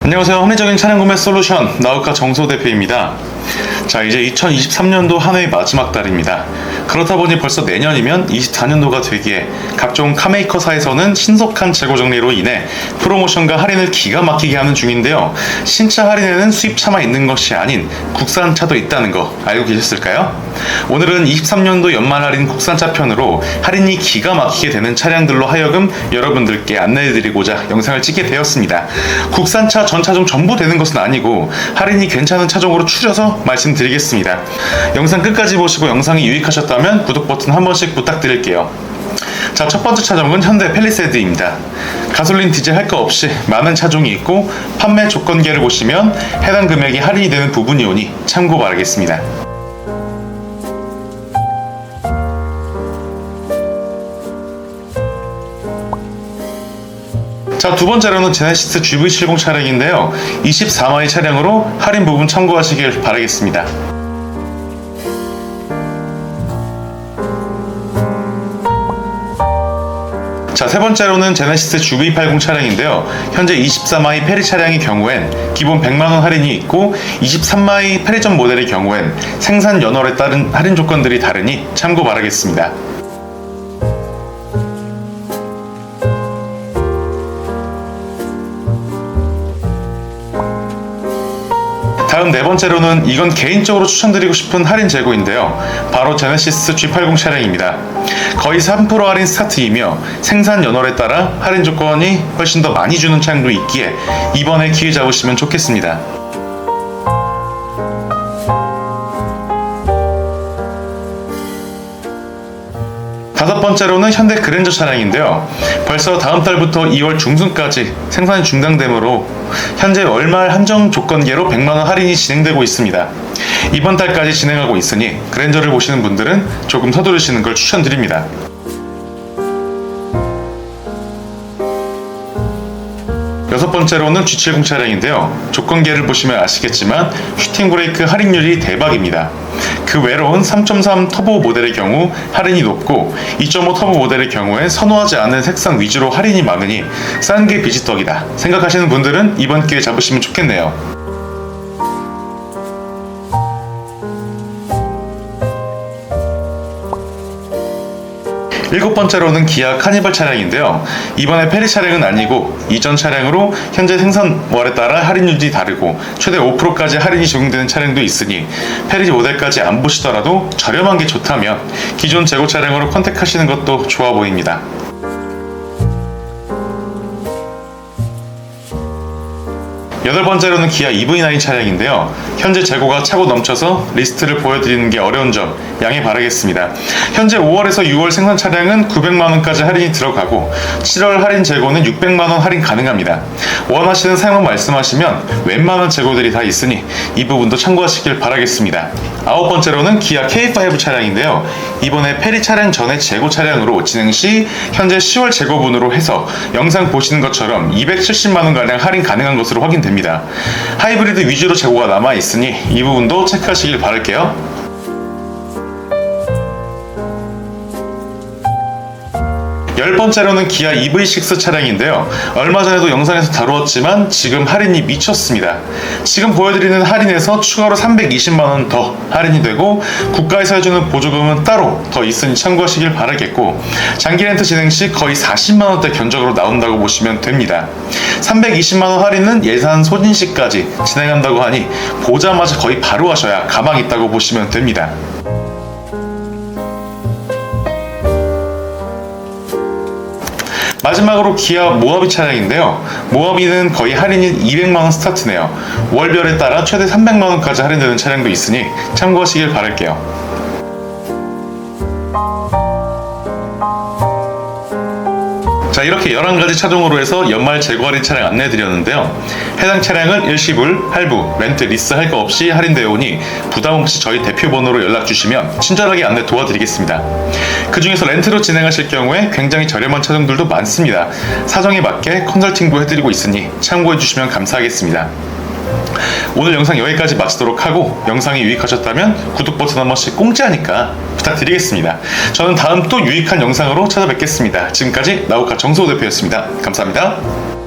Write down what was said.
안녕하세요. 합리적인 차량 구매 솔루션 나우카 정소 대표입니다. 자, 이제 2023년도 한 해의 마지막 달입니다. 그렇다 보니 벌써 내년이면 24년도가 되기에 각종 카메이커사에서는 신속한 재고 정리로 인해 프로모션과 할인을 기가 막히게 하는 중인데요. 신차 할인에는 수입차만 있는 것이 아닌 국산차도 있다는 거 알고 계셨을까요? 오늘은 23년도 연말 할인 국산차 편으로 할인이 기가 막히게 되는 차량들로 하여금 여러분들께 안내해드리고자 영상을 찍게 되었습니다. 국산차 전 차종 전부 되는 것은 아니고 할인이 괜찮은 차종으로 추려서 말씀드리겠습니다. 영상 끝까지 보시고 영상이 유익하셨다면 구독 버튼 한 번씩 부탁드릴게요. 자, 첫 번째 차종은 현대 펠리세드입니다. 가솔린 디젤 할 거 없이 많은 차종이 있고 판매 조건계를 보시면 해당 금액이 할인이 되는 부분이 오니 참고 바라겠습니다. 자, 두 번째로는 제네시스 GV70 차량인데요. 24마일 차량으로 할인 부분 참고하시길 바라겠습니다. 자, 세 번째로는 제네시스 GV80 차량인데요. 현재 24마이 페리 차량의 경우엔 기본 100만원 할인이 있고 23마이 페리전 모델의 경우엔 생산 연월에 따른 할인 조건들이 다르니 참고 바라겠습니다. 다음 네 번째로는 이건 개인적으로 추천드리고 싶은 할인 재고인데요. 바로 제네시스 G80 차량입니다. 거의 3% 할인 스타트이며 생산 연월에 따라 할인 조건이 훨씬 더 많이 주는 차량도 있기에 이번에 기회 잡으시면 좋겠습니다. 다섯 번째로는 현대 그랜저 차량인데요. 벌써 다음 달부터 2월 중순까지 생산이 중단되므로 현재 월말 한정 조건계로 100만원 할인이 진행되고 있습니다. 이번 달까지 진행하고 있으니 그랜저를 보시는 분들은 조금 서두르시는 걸 추천드립니다. 여섯 번째로는 G70 차량인데요. 조건계를 보시면 아시겠지만 슈팅 브레이크 할인율이 대박입니다. 그 외로운 3.3 터보 모델의 경우 할인이 높고 2.5 터보 모델의 경우엔 선호하지 않는 색상 위주로 할인이 많으니 싼 게 비지떡이다 생각하시는 분들은 이번 기회 잡으시면 좋겠네요. 일곱 번째로는 기아 카니발 차량인데요. 이번에 페리 차량은 아니고 이전 차량으로 현재 생산월에 따라 할인율이 다르고 최대 5%까지 할인이 적용되는 차량도 있으니 페리 모델까지 안 보시더라도 저렴한 게 좋다면 기존 재고 차량으로 컨택하시는 것도 좋아 보입니다. 여덟 번째로는 기아 EV9 차량인데요. 현재 재고가 차고 넘쳐서 리스트를 보여드리는 게 어려운 점 양해 바라겠습니다. 현재 5월에서 6월 생산 차량은 900만원까지 할인이 들어가고 7월 할인 재고는 600만원 할인 가능합니다. 원하시는 사용만 말씀하시면 웬만한 재고들이 다 있으니 이 부분도 참고하시길 바라겠습니다. 아홉 번째로는 기아 K5 차량인데요. 이번에 페리 차량 전에 재고 차량으로 진행 시 현재 10월 재고분으로 해서 영상 보시는 것처럼 270만원가량 할인 가능한 것으로 확인됩니다. 하이브리드 위주로 재고가 남아 있으니 이 부분도 체크하시길 바랄게요. 열 번째로는 기아 EV6 차량인데요. 얼마 전에도 영상에서 다루었지만 지금 할인이 미쳤습니다. 지금 보여드리는 할인에서 추가로 320만원 더 할인이 되고 국가에서 해주는 보조금은 따로 더 있으니 참고하시길 바라겠고 장기 렌트 진행 시 거의 40만원대 견적으로 나온다고 보시면 됩니다. 320만원 할인은 예산 소진 시까지 진행한다고 하니 보자마자 거의 바로 하셔야 가망 있다고 보시면 됩니다. 마지막으로 기아 모하비 차량인데요. 모하비는 거의 할인이 200만원 스타트네요. 월별에 따라 최대 300만원까지 할인되는 차량도 있으니 참고하시길 바랄게요. 자 이렇게 11가지 차종으로 해서 연말 재고 할인 차량 안내해 드렸는데요. 해당 차량은 일시불, 할부, 렌트, 리스 할 거 없이 할인되어 오니 부담 없이 저희 대표 번호로 연락 주시면 친절하게 안내 도와드리겠습니다. 그 중에서 렌트로 진행하실 경우에 굉장히 저렴한 차종들도 많습니다. 사정에 맞게 컨설팅도 해드리고 있으니 참고해 주시면 감사하겠습니다 오늘 영상 여기까지 마치도록 하고 영상이 유익하셨다면 구독 버튼 한 번씩 공짜니까 부탁드리겠습니다. 저는 다음 또 유익한 영상으로 찾아뵙겠습니다. 지금까지 나우카 정소호 대표였습니다. 감사합니다.